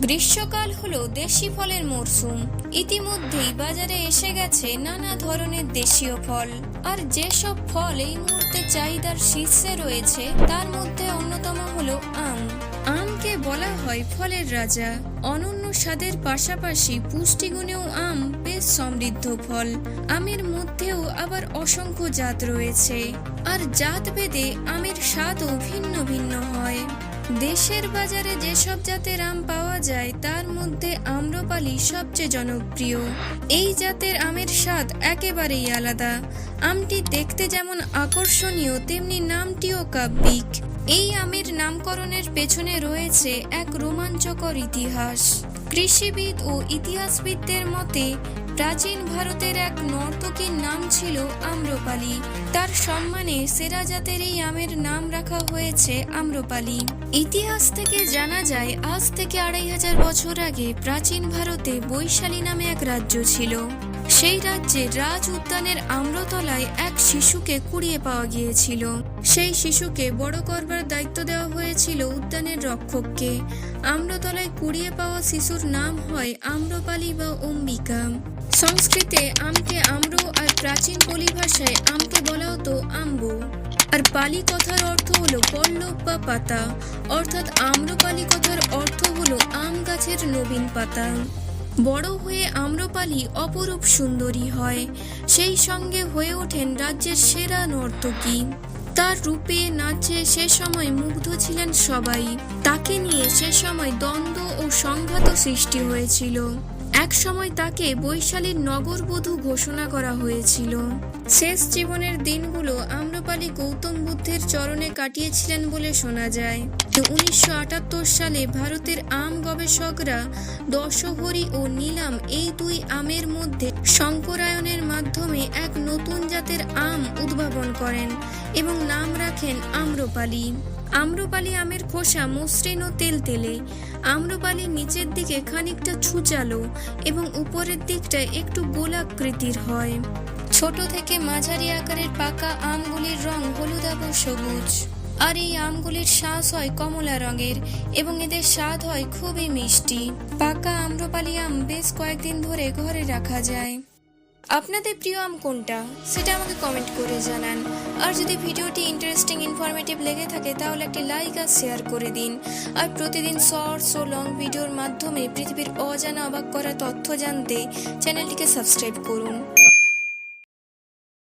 গ্রীষ্মকাল হলো দেশি ফলের মরশুম ইতিমধ্যেই বাজারে এসে গেছে নানা ধরনের দেশীয় ফল। আর যেসব ফল এই মুহূর্তে চাহিদার শীর্ষে রয়েছে, তার মধ্যে অন্যতম হলো আম। আমকে বলা হয় ফলের রাজা। অনন্য স্বাদের পাশাপাশি পুষ্টিগুণেও আম বেশ সমৃদ্ধ ফল। আমের মধ্যেও আবার অসংখ্য জাত রয়েছে। আর জাত ভেদে আমের স্বাদও ভিন্ন ভিন্ন হয়। দেশের বাজারে যেসব জাতের আম পাওয়া যায়, তার মধ্যে আম্রপালি সবচেয়ে জনপ্রিয়। এই জাতের আমের স্বাদ একেবারেই আলাদা। আমটি দেখতে যেমন আকর্ষণীয়, তেমনি নামটিও কাব্যিক। এই আমের নামকরণের পেছনে রয়েছে এক রোমাঞ্চকর ইতিহাস। কৃষিবিদ ও ইতিহাসবিদদের মতে, প্রাচীন ভারতের এক নর্তকীর নাম ছিল আম্রপালি। তার সম্মানে সেরা জাতের এই আমের নাম রাখা হয়েছে আম্রপালি। ইতিহাস থেকে জানা যায়, আজ থেকে আড়াই হাজার বছর আগে প্রাচীন ভারতে বৈশালী নামে এক রাজ্য ছিল। সেই রাজ্যে রাজ উদ্যানের আম্রতলায় এক শিশুকে কুড়িয়ে পাওয়া গিয়েছিল। সেই শিশুকে বড় করবার দায়িত্ব দেওয়া হয়েছিল উদ্যানের রক্ষককে। আম্রতলায় কুড়িয়ে পাওয়া শিশুর নাম হয় আম্রপালি বা অম্বিকা। সংস্কৃতে আমকে আম্র আর প্রাচীন পলি ভাষায় আমকে বলা হতো আম্বু। আর পালি কথার অর্থ হলো পল্লব বা পাতা। অর্থাৎ আম্রপালি কথার অর্থ হলো আম গাছের নবীন পাতা। বড় হয়ে আম্রপালি অপরূপ সুন্দরী হয়। সেই সঙ্গে হয়ে ওঠেন রাজ্যের সেরা নর্তকী। তার রূপে নাচে সে সময় মুগ্ধ ছিলেন সবাই। তাকে নিয়ে সে সময় দ্বন্দ্ব ও সংঘাত সৃষ্টি হয়েছিল। এক সময় তাকে বৈশালীর নগরবধূ ঘোষণা করা হয়েছিল। শেষ জীবনের দিনগুলো আম্রপালি গৌতম বুদ্ধের চরণে কাটিয়েছিলেন বলে শোনা যায়। উনিশশো আটাত্তর সালে ভারতের আম গবেষকরা দশহরি ও নীলাম এই দুই আমের মধ্যে শঙ্করায়নের মাধ্যমে এক নতুন জাতের আম উদ্ভাবন করেন এবং নাম রাখেন আম্রপালি। আম্রপালি আমের খোসা মসৃণ ও তেলতেলে আম্রপালির নিচের দিকে খানিকটা ছুচালো এবং উপরের দিকটা একটু গোলাকৃতির হয়। ছোট থেকে মাঝারি আকারের পাকা আমগুলির রং হলুদাভ সবুজ। আর এই আমগুলির শ্বাস হয় কমলা রঙের এবং এদের স্বাদ হয় খুবই মিষ্টি। পাকা আম্রপালি আম বেশ কয়েকদিন ধরে ঘরে রাখা যায়। আপনাদের প্রিয় আম কোনটা? সেটা আমাকে কমেন্ট করে জানান। আর যদি ভিডিওটি ইন্টারেস্টিং ইনফরমেটিভ লেগে থাকে, তাহলে একটি লাইক আর শেয়ার করে দিন। আর প্রতিদিন শর্টস ও লং ভিডিওর মাধ্যমে পৃথিবীর অজানা অবাক করা তথ্য জানতে চ্যানেলটিকে সাবস্ক্রাইব করুন।